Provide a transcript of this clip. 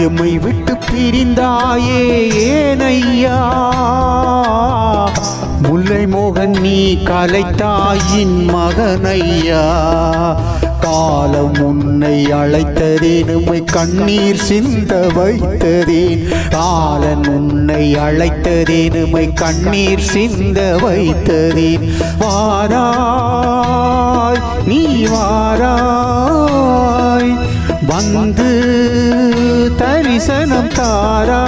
எம்மை விட்டு பிரிந்தாயே ஏனையா? முல்லை மோகன் நீ கலைத்தாயின் மகனையா? காலம் உன்னை அழைத்ததேன் உம்மை கண்ணீர் சிந்த வைத்ததேன். காலன் உன்னை அழைத்ததேன் உம்மை கண்ணீர் சிந்த வைத்ததேன். வாராய் நீ வாராய் வந்து தரிசனம் தாரா.